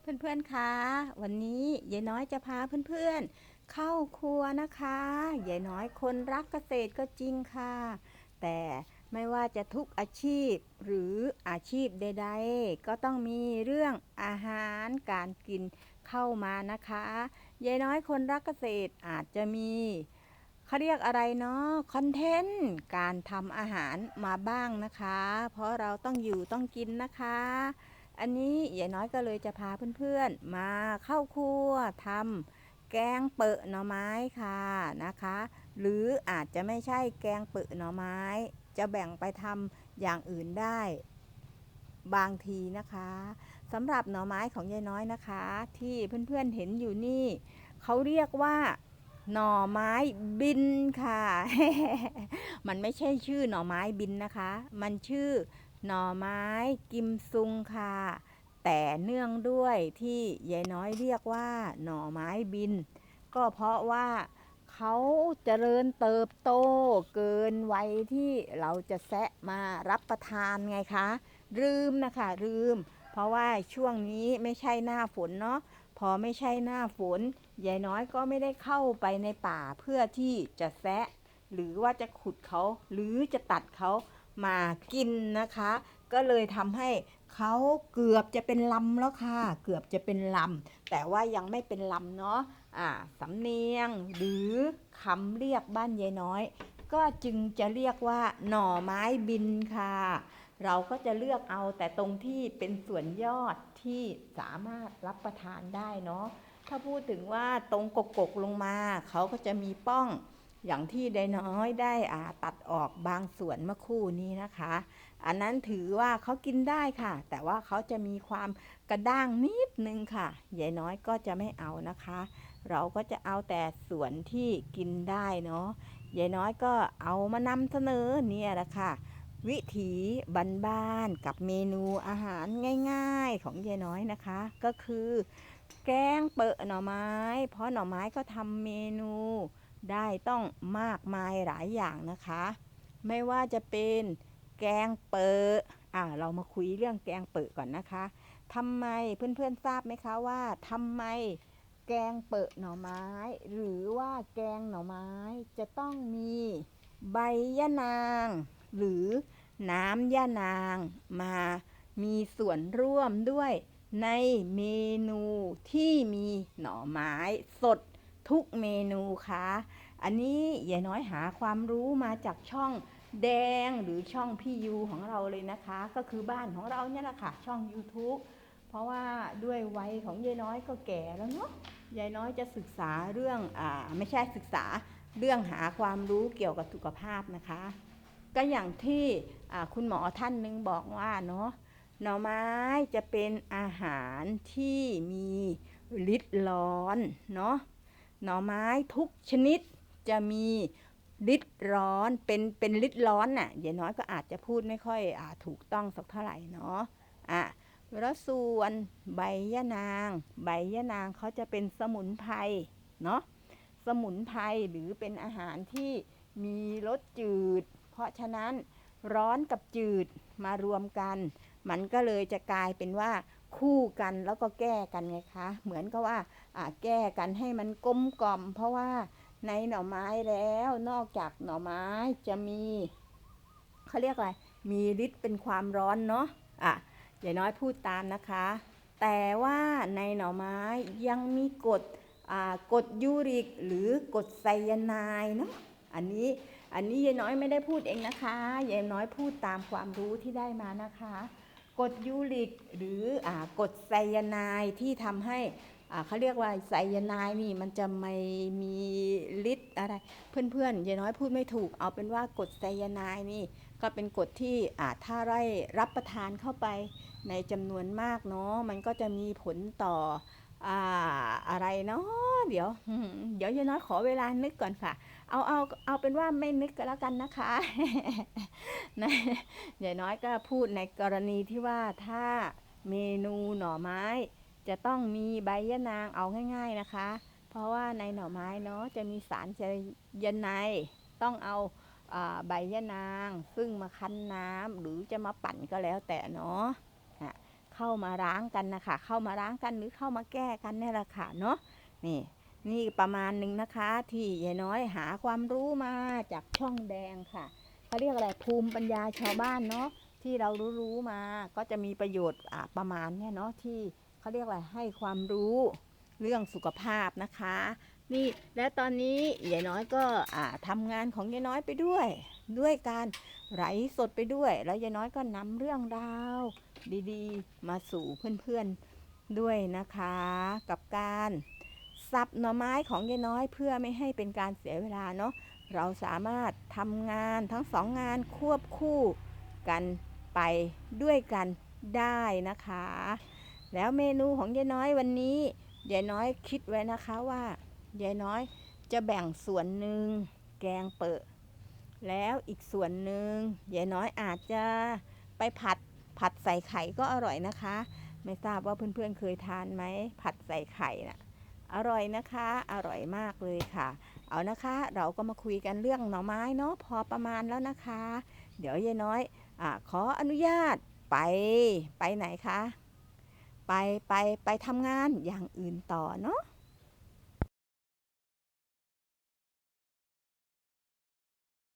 เพื่อนๆคะวันนี้ยายน้อยจะพาเพื่อนๆ เข้าครัวนะคะยายน้อยคนรักเกษตรก็จริงค่ะ แต่ไม่ว่าจะทุกอาชีพหรืออาชีพใดๆ ก็ต้องมีเรื่องอาหารการกินเข้ามานะคะยายน้อยคนรักเกษตรอาจจะมีเขาเรียกอะไรเนาะคอนเทนต์การทำอาหารมาบ้างนะคะ เพราะเราต้องอยู่ต้องกินนะคะ อันนี้ยายน้อยก็เลยจะพาเพื่อนๆ มาเข้าครัวทำแกงเปอะหน่อไม้ค่ะนะคะ หรืออาจจะไม่ใช่แกงเปอะหน่อไม้ จะแบ่งไปทำอย่างอื่นได้บางทีนะคะสำหรับหน่อไม้ของยายน้อยนะคะ ที่เพื่อนๆเห็นอยู่นี่ เขาเรียกว่าหน่อไม้บินค่ะ มันไม่ใช่ชื่อหน่อไม้บินนะคะ มันชื่อ หน่อไม้กิมซุงค่ะ แต่เนื่องด้วยที่ยายน้อยเรียกว่า หน่อไม้บิน ก็เพราะว่าเขาเจริญเติบโตเกินวัยที่เราจะแซะมารับประทานไงคะ ลืมนะคะลืม เพราะว่าช่วงนี้ไม่ใช่หน้าฝนเนาะพอไม่ใช่หน้าฝนยายน้อยก็ไม่ได้เข้าไปในป่าเพื่อที่จะแซะ หรือว่าจะขุดเขาหรือจะตัดเขา มากินนะคะ ก็เลยทำให้เขาเกือบจะเป็นลำแล้วค่ะ เกือบจะเป็นลำ แต่ว่ายังไม่เป็นลำเนาะอ่าสำเนียงหรือคำเรียกบ้านยายน้อย ก็จึงจะเรียกว่าหน่อไม้บินค่ะ เราก็จะเลือกเอาแต่ตรงที่เป็นส่วนยอดที่สามารถรับประทานได้เนาะถ้าพูดถึงว่าตรงกกๆลงมาเขาก็จะมีป้อง อย่างที่ได้น้อยได้อ่าตัดออกบางส่วนเมื่อคู่นี้นะคะ อันนั้นถือว่าเขากินได้ค่ะ แต่ว่าเขาจะมีความกระด้างนิดนึงค่ะยายน้อยก็จะไม่เอานะคะ เราก็จะเอาแต่ส่วนที่กินได้เนาะยายน้อยก็เอามานำเสนอเนี่ยแหละค่ะ วิถีบ้านๆกับเมนูอาหารง่ายๆของยายน้อยนะคะ ก็คือ แกงเปอะหน่อไม้ เพราะหน่อไม้ก็ทำเมนู ได้ต้องมากมายหลายอย่างนะคะ ไม่ว่าจะเป็นแกงเปอะอ่าเรามาคุยเรื่องแกงเปอะก่อนนะคะทำไมเพื่อนๆทราบไหมคะว่าทำไมแกงเปอะหน่อไม้ หรือว่าแกงหน่อไม้จะต้องมีใบยะนาง หรือน้ำยะนางมามีส่วนร่วมด้วยในเมนูที่มีหน่อไม้สด ทุกเมนูค่ะ อันนี้ยายน้อยหาความรู้มาจากช่องแดงหรือช่องพี่ยูของเราเลยนะคะ ก็คือบ้านของเราเนี่ยแหละค่ะช่อง YouTube เพราะว่าด้วยวัยของยายน้อยก็แก่แล้วเนาะยายน้อยจะศึกษาเรื่องอ่าไม่ใช่ศึกษาเรื่องหาความรู้เกี่ยวกับสุขภาพนะคะ ก็อย่างที่คุณหมอท่านหนึงบอกว่าเนาะหน่อไม้จะเป็นอาหารที่มีฤทธิ์ร้อนเนาะ หน่อไม้ทุกชนิดจะมีฤทธิ์ร้อนเป็นเป็นฤทธิ์ร้อนน่ะยายน้อยก็อาจจะพูดไม่ค่อยอาถูกต้องสักเท่าไหร่เนาะอะแล้วส่วนใบยะนาง ใบยะนางเขาจะเป็นสมุนไพรเนาะสมุนไพรหรือเป็นอาหารที่มีรสจืด เพราะฉะนั้นร้อนกับจืดมารวมกัน มันก็เลยจะกลายเป็นว่า คู่กันแล้วก็แก้กันไงคะ เหมือนกับว่าแก้กันให้มันกลมกล่อม เพราะว่าในหน่อไม้แล้วนอกจากหน่อไม้จะมีเขาเรียกอะไรมีฤทธิ์เป็นความร้อนเนาะอะอย่าน้อยพูดตามนะคะ แต่ว่าในหน่อไม้ยังมีกรดกรดยูริกหรือกรดไซยาไนด์เนาะอันนี้อันนี้ยายน้อยไม่ได้พูดเองนะคะยายน้อยพูดตามความรู้ที่ได้มานะคะ กรดยูริกหรืออกรดไซยาไนด์ที่ทำให้เขาเรียกว่าไซยาไนด์นี่มันจะไม่มีฤทธิ์อะไร เพื่อนๆยายน้อยพูดไม่ถูกเอาเป็นว่ากรดไซยาไนด์นี่ก็เป็นกรดที่อ่าถ้าไร่รับประทานเข้าไปในจำนวนมากเนาะมันก็จะมีผลต่อ อ่าอะไรเนาะเดี๋ยวเดี๋ยวยายน้อยขอเวลานึกก่อนค่ะ เอาเอาเอาเป็นว่าไม่นึกก็แล้วกันนะคะนะยายน้อยก็พูดในกรณีที่ว่าถ้าเมนูหน่อไม้ จะต้องมีใบยะนางเอาง่าย ๆนะคะ เพราะว่าในหน่อไม้เนาะจะมีสารไซยาไนด์ต้องเอาใบยะนาง ซึ่งมาคั้นน้ำหรือจะมาปั่นก็แล้วแต่เนาะ เข้ามาร้างกันนะคะเข้ามาร้างกันหรือเข้ามาแก้กันเนี่ยแหละค่ะเนาะนี่นี่ประมาณหนึ่งนะคะ ที่ยายน้อยหาความรู้มาจากช่องแดงค่ะเขาเรียกอะไรภูมิปัญญาชาวบ้านเนาะที่เรารู้ๆมาก็จะมีประโยชน์ประมาณเนี่ยเนาะที่เขาเรียกอะไรให้ความรู้เรื่องสุขภาพนะคะ นี่และตอนนี้ยายน้อยก็ทำงานของยายน้อยไปด้วย ด้วยการไหลสดไปด้วย แล้วยายน้อยก็นำเรื่องราวดีๆ มาสู่เพื่อนๆด้วยนะคะ กับการสับหน่อไม้ของยายน้อยเพื่อไม่ให้เป็นการเสียเวลาเนาะเราสามารถทำงานทั้งสองงานควบคู่กันไปด้วยกันได้นะคะ แล้วเมนูของยายน้อยวันนี้ยายน้อยคิดไว้นะคะว่ายายน้อยจะแบ่งส่วนหนึ่งแกงเปิด แล้วอีกส่วนหนึ่งยายน้อยอาจจะไปผัดผัดใส่ไข่ก็อร่อยนะคะ ไม่ทราบว่าเพื่อนๆเคยทานไหมผัดใส่ไข่น่ะอร่อยนะคะ อร่อยมากเลยค่ะ เอานะคะ เราก็มาคุยกันเรื่องหน่อไม้เนาะพอประมาณแล้วนะคะ เดี๋ยวยายน้อยอขออนุญาตไปไปไหนคะ ไปไปไปทำงานอย่างอื่นต่อเนาะ